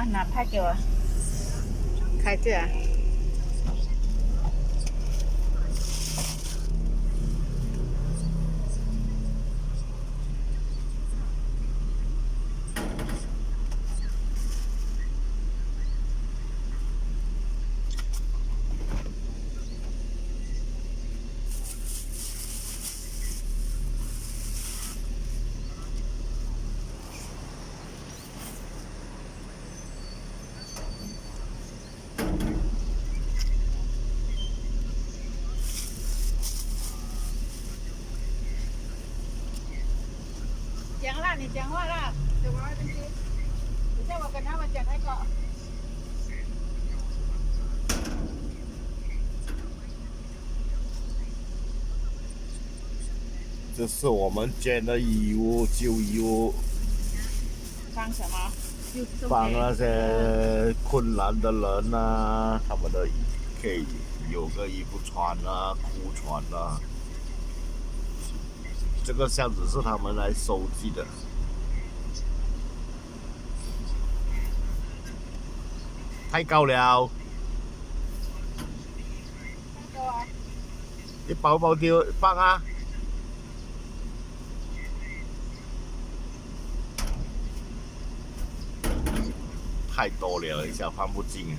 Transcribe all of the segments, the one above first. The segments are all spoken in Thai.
啊，拿拍给我，开这你讲话啦，讲话东西。等下我跟他们讲那个。这是我们捐的衣物、旧衣物，帮什么？帮那些困难的人呐、他们的可以有个衣服穿啊，裤穿啊。这个箱子是他们来收集的。 太高了，那个啊，你包包丢放啊。太多了，一下放不进。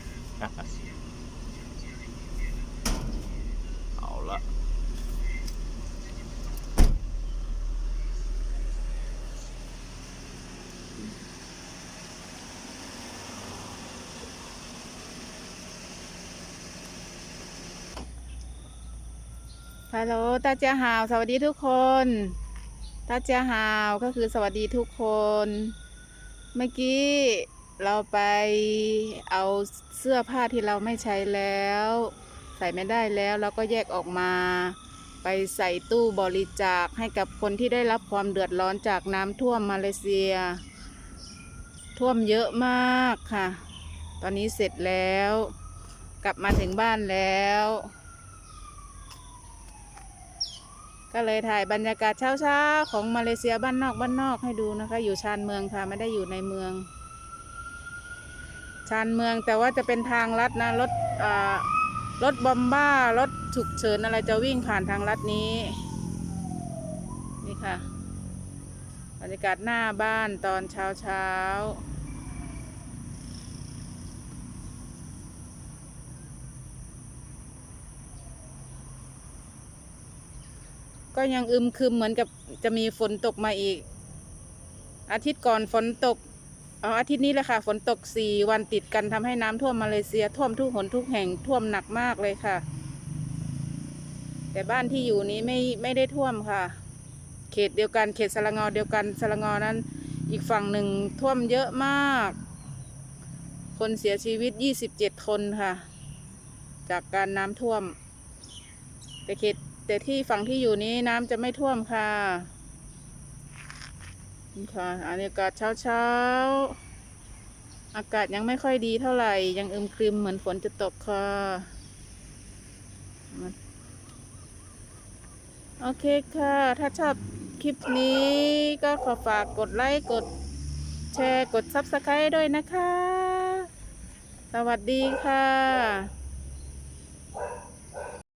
ฮัลโหลตาเจ้าฮาว สวัสดีทุกคนตาเจ้าฮาวก็คือสวัสดีทุกคน เมื่อกี้เราไปเอาเสื้อผ้าที่เราไม่ใช้แล้ว ใส่ไม่ได้แล้วเราก็แยกออกมา ไปใส่ตู้บริจาคให้กับคนที่ได้รับความเดือดร้อนจากน้ำท่วมมาเลเซีย ท่วมเยอะมากค่ะ ตอนนี้เสร็จแล้ว กลับมาถึงบ้านแล้ว ก็เลยถ่ายบรรยากาศเช้าๆของมาเลเซียบ้านนอกบ้านนอกให้ดูนะคะ อยู่ชานเมืองค่ะไม่ได้อยู่ในเมือง ชานเมืองแต่ว่าจะเป็นทางลัดนะรถรถบอมบ้ารถฉุกเฉินอะไรจะวิ่งผ่านทางลัดนี้ นี่ค่ะ บรรยากาศหน้าบ้านตอนเช้าเช้า ก็ยังอึมครึมเหมือนกับจะมีฝนตกมาอีก อาทิตย์ก่อนฝนตกเอาอาทิตย์นี้แหละค่ะ ฝนตกสี่วันติดกันทำให้น้ำท่วมมาเลเซีย ท่วมทุกหนทุกแห่งท่วมหนักมากเลยค่ะ แต่บ้านที่อยู่นี้ไม่ไม่ได้ท่วมค่ะ เขตเดียวกันเขตสระงอเดียวกันสระงอนั้น อีกฝั่งหนึ่งท่วมเยอะมาก คนเสียชีวิตยี่สิบเจ็ดคนค่ะ จากการน้ำท่วม แต่เขต แต่ที่ฝั่งที่อยู่นี้น้ำจะไม่ท่วมค่ะนี่ค่ะอากาศเช้าเช้าๆอากาศยังไม่ค่อยดีเท่าไหร่ ยังอึมครึมเหมือนฝนจะตกค่ะ โอเคค่ะ ถ้าชอบคลิปนี้ก็ขอฝากกดไลค์กดแชร์กด Subscribe ด้วยนะคะ สวัสดีค่ะ